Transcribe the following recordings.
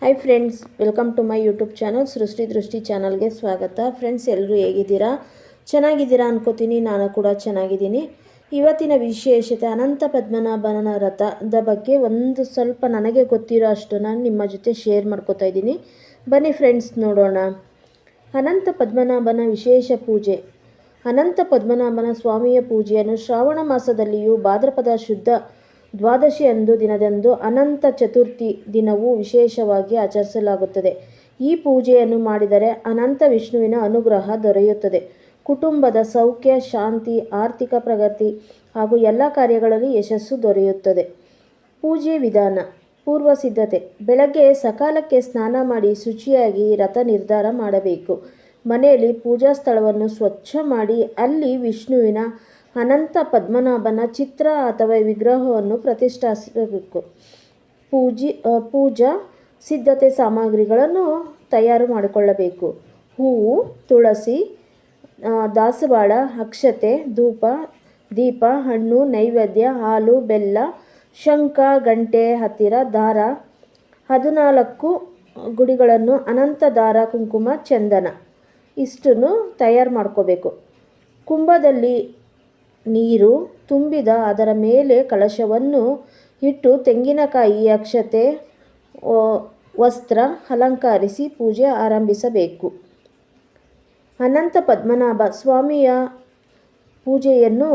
Hi friends welcome to my YouTube channel Srishti Drishti ಚಾನಲ್ಗೆ ಸ್ವಾಗತ. Friends ಎಲ್ಲರೂ ಹೇಗಿದ್ದೀರಾ? ಚೆನ್ನಾಗಿದ್ದೀರಾ ಅನ್ಕೋತೀನಿ, ನಾನು ಕೂಡ ಚೆನ್ನಾಗಿದ್ದೀನಿ. ಇವತ್ತಿನ ವಿಶೇಷತೆ, ಅನಂತ ಪದ್ಮನಾಭನ ರಥದ ಬಗ್ಗೆ ಒಂದು ಸ್ವಲ್ಪ ನನಗೆ ಗೊತ್ತಿರೋ ಅಷ್ಟು ನಾನು ನಿಮ್ಮ ಜೊತೆ ಶೇರ್ ಮಾಡ್ಕೋತಾ ಇದ್ದೀನಿ. ಬನ್ನಿ ಫ್ರೆಂಡ್ಸ್ ನೋಡೋಣ. ಅನಂತ ಪದ್ಮನಾಭನ ವಿಶೇಷ ಪೂಜೆ. ಅನಂತ ಪದ್ಮನಾಭನ ಸ್ವಾಮಿಯ ಪೂಜೆಯನ್ನು ಶ್ರಾವಣ ಮಾಸದಲ್ಲಿಯೂ ಭಾದ್ರಪದ ಶುದ್ಧ ದ್ವಾದಶಿ ಅಂದು ದಿನದಂದು ಅನಂತ ಚತುರ್ಥಿ ದಿನವು ವಿಶೇಷವಾಗಿ ಆಚರಿಸಲಾಗುತ್ತದೆ. ಈ ಪೂಜೆಯನ್ನು ಮಾಡಿದರೆ ಅನಂತ ವಿಷ್ಣುವಿನ ಅನುಗ್ರಹ ದೊರೆಯುತ್ತದೆ. ಕುಟುಂಬದ ಸೌಖ್ಯ, ಶಾಂತಿ, ಆರ್ಥಿಕ ಪ್ರಗತಿ ಹಾಗೂ ಎಲ್ಲ ಕಾರ್ಯಗಳಲ್ಲಿ ಯಶಸ್ಸು ದೊರೆಯುತ್ತದೆ. ಪೂಜೆ ವಿಧಾನ, ಪೂರ್ವ ಸಿದ್ಧತೆ. ಬೆಳಗ್ಗೆ ಸಕಾಲಕ್ಕೆ ಸ್ನಾನ ಮಾಡಿ ಶುಚಿಯಾಗಿ ರಥ ನಿರ್ಧಾರ ಮಾಡಬೇಕು. ಮನೆಯಲ್ಲಿ ಪೂಜಾ ಸ್ಥಳವನ್ನು ಸ್ವಚ್ಛ ಮಾಡಿ ಅಲ್ಲಿ ವಿಷ್ಣುವಿನ ಅನಂತ ಪದ್ಮನಾಭನ ಚಿತ್ರ ಅಥವಾ ವಿಗ್ರಹವನ್ನು ಪ್ರತಿಷ್ಠಾಪಿಸಬೇಕು. ಪೂಜಿ ಪೂಜಾ ಸಿದ್ಧತೆ ಸಾಮಗ್ರಿಗಳನ್ನು ತಯಾರು ಮಾಡಿಕೊಳ್ಳಬೇಕು. ಹೂವು, ತುಳಸಿ ದಾಸವಾಳ, ಅಕ್ಷತೆ, ಧೂಪ, ದೀಪ, ಹಣ್ಣು, ನೈವೇದ್ಯ, ಹಾಲು, ಬೆಲ್ಲ, ಶಂಖ, ಗಂಟೆ, ಹತ್ತಿರ, ದಾರ, ಹದಿನಾಲ್ಕು ಗುಡಿಗಳನ್ನು, ಅನಂತ ದಾರ, ಕುಂಕುಮ, ಚಂದನ, ಇಷ್ಟನ್ನು ತಯಾರು ಮಾಡ್ಕೋಬೇಕು. ಕುಂಭದಲ್ಲಿ ನೀರು ತುಂಬಿದ ಅದರ ಮೇಲೆ ಕಳಶವನ್ನು ಇಟ್ಟು ತೆಂಗಿನಕಾಯಿ ಅಕ್ಷತೆ ವಸ್ತ್ರ ಅಲಂಕರಿಸಿ ಪೂಜೆ ಆರಂಭಿಸಬೇಕು. ಅನಂತ ಪದ್ಮನಾಭ ಸ್ವಾಮಿಯ ಪೂಜೆಯನ್ನು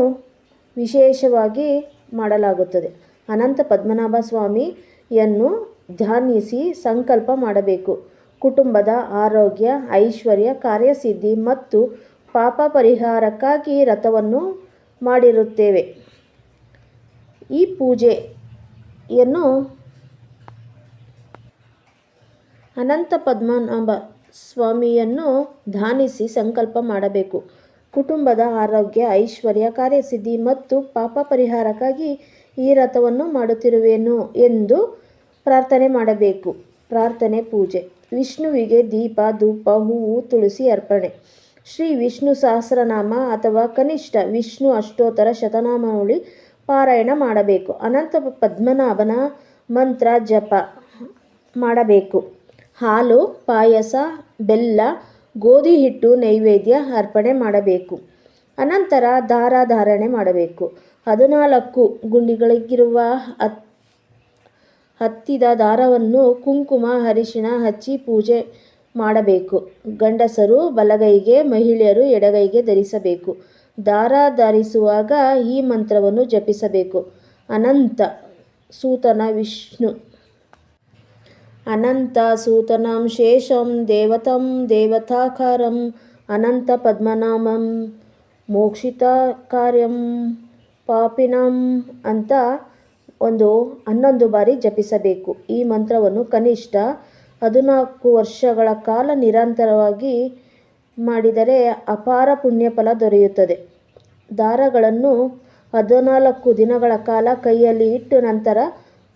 ವಿಶೇಷವಾಗಿ ಮಾಡಲಾಗುತ್ತದೆ. ಅನಂತ ಪದ್ಮನಾಭ ಸ್ವಾಮಿಯನ್ನು ಧ್ಯಾನಿಸಿ ಸಂಕಲ್ಪ ಮಾಡಬೇಕು. ಕುಟುಂಬದ ಆರೋಗ್ಯ, ಐಶ್ವರ್ಯ, ಕಾರ್ಯಸಿದ್ಧಿ ಮತ್ತು ಪಾಪ ಪರಿಹಾರಕ್ಕಾಗಿ ರಥವನ್ನು ಮಾಡಿರುತ್ತೇವೆ. ಈ ಪೂಜೆಯನ್ನು ಅನಂತ ಪದ್ಮನಾಭ ಸ್ವಾಮಿಯನ್ನು ಧ್ಯಾನಿಸಿ ಸಂಕಲ್ಪ ಮಾಡಬೇಕು. ಕುಟುಂಬದ ಆರೋಗ್ಯ, ಐಶ್ವರ್ಯ, ಕಾರ್ಯಸಿದ್ಧಿ ಮತ್ತು ಪಾಪ ಪರಿಹಾರಕ್ಕಾಗಿ ಈ ರಥವನ್ನು ಮಾಡುತ್ತಿರುವೆನು ಎಂದು ಪ್ರಾರ್ಥನೆ ಮಾಡಬೇಕು. ಪ್ರಾರ್ಥನೆ, ಪೂಜೆ. ವಿಷ್ಣುವಿಗೆ ದೀಪ, ಧೂಪ, ಹೂವು, ತುಳಸಿ ಅರ್ಪಣೆ. ಶ್ರೀ ವಿಷ್ಣು ಸಹಸ್ರನಾಮ ಅಥವಾ ಕನಿಷ್ಠ ವಿಷ್ಣು ಅಷ್ಟೋತ್ತರ ಶತನಾಮಾವಳಿ ಪಾರಾಯಣ ಮಾಡಬೇಕು. ಅನಂತ ಪದ್ಮನಾಭನ ಮಂತ್ರ ಜಪ ಮಾಡಬೇಕು. ಹಾಲು, ಪಾಯಸ, ಬೆಲ್ಲ, ಗೋಧಿ ಹಿಟ್ಟು, ನೈವೇದ್ಯ ಅರ್ಪಣೆ ಮಾಡಬೇಕು. ಅನಂತರ ದಾರ ಧಾರಣೆ ಮಾಡಬೇಕು. ಹದಿನಾಲ್ಕು ಗುಂಡಿಗಳಿಗಿರುವ ಹತ್, ಹತ್ತಿದ ದಾರವನ್ನು ಕುಂಕುಮ, ಅರಿಶಿಣ ಹಚ್ಚಿ ಪೂಜೆ ಮಾಡಬೇಕು. ಗಂಡಸರು ಬಲಗೈಗೆ, ಮಹಿಳೆಯರು ಎಡಗೈಗೆ ಧರಿಸಬೇಕು. ದಾರ ಧರಿಸುವಾಗ ಈ ಮಂತ್ರವನ್ನು ಜಪಿಸಬೇಕು. ಅನಂತ ಸೂತನ ವಿಷ್ಣು. ಅನಂತ ಸೂತನಂ ಶೇಷಂ ದೇವತಂ ದೇವತಾಕಾರಂ ಅನಂತ ಪದ್ಮನಾಮಂ ಮೋಕ್ಷಿತ ಕಾರ್ಯಂ ಪಾಪಿನಂ ಅಂತ ಒಂದು ಹನ್ನೊಂದು ಬಾರಿ ಜಪಿಸಬೇಕು. ಈ ಮಂತ್ರವನ್ನು ಕನಿಷ್ಠ ಹದಿನಾಲ್ಕು ವರ್ಷಗಳ ಕಾಲ ನಿರಂತರವಾಗಿ ಮಾಡಿದರೆ ಅಪಾರ ಪುಣ್ಯಫಲ ದೊರೆಯುತ್ತದೆ. ದಾರಗಳನ್ನು ಹದಿನಾಲ್ಕು ದಿನಗಳ ಕಾಲ ಕೈಯಲ್ಲಿ ಇಟ್ಟು ನಂತರ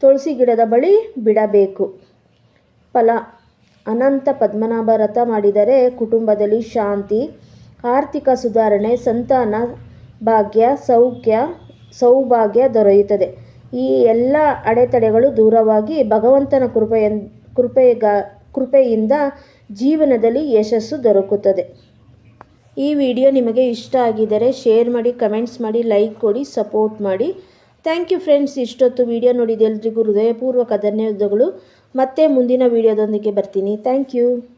ತುಳಸಿ ಗಿಡದ ಬಳಿ ಬಿಡಬೇಕು. ಫಲ. ಅನಂತ ಪದ್ಮನಾಭ ರಥ ಮಾಡಿದರೆ ಕುಟುಂಬದಲ್ಲಿ ಶಾಂತಿ, ಆರ್ಥಿಕ ಸುಧಾರಣೆ, ಸಂತಾನ, ಭಾಗ್ಯ, ಸೌಖ್ಯ, ಸೌಭಾಗ್ಯ ದೊರೆಯುತ್ತದೆ. ಈ ಎಲ್ಲ ಅಡೆತಡೆಗಳು ದೂರವಾಗಿ ಭಗವಂತನ ಕೃಪೆಯ ಕೃಪೆಗ, ಕೃಪೆಯಿಂದ ಜೀವನದಲ್ಲಿ ಯಶಸ್ಸು ದೊರಕುತ್ತದೆ. ಈ ವಿಡಿಯೋ ನಿಮಗೆ ಇಷ್ಟ ಆಗಿದ್ದರೆ ಶೇರ್ ಮಾಡಿ, ಕಮೆಂಟ್ಸ್ ಮಾಡಿ, ಲೈಕ್ ಕೊಡಿ, ಸಪೋರ್ಟ್ ಮಾಡಿ. Thank you friends. ಇಷ್ಟೊತ್ತು ವಿಡಿಯೋ ನೋಡಿದ ಎಲ್ರಿಗೂ ಹೃದಯಪೂರ್ವಕ ಧನ್ಯವಾದಗಳು. ಮತ್ತೆ ಮುಂದಿನ ವಿಡಿಯೋದೊಂದಿಗೆ ಬರ್ತೀನಿ. Thank you.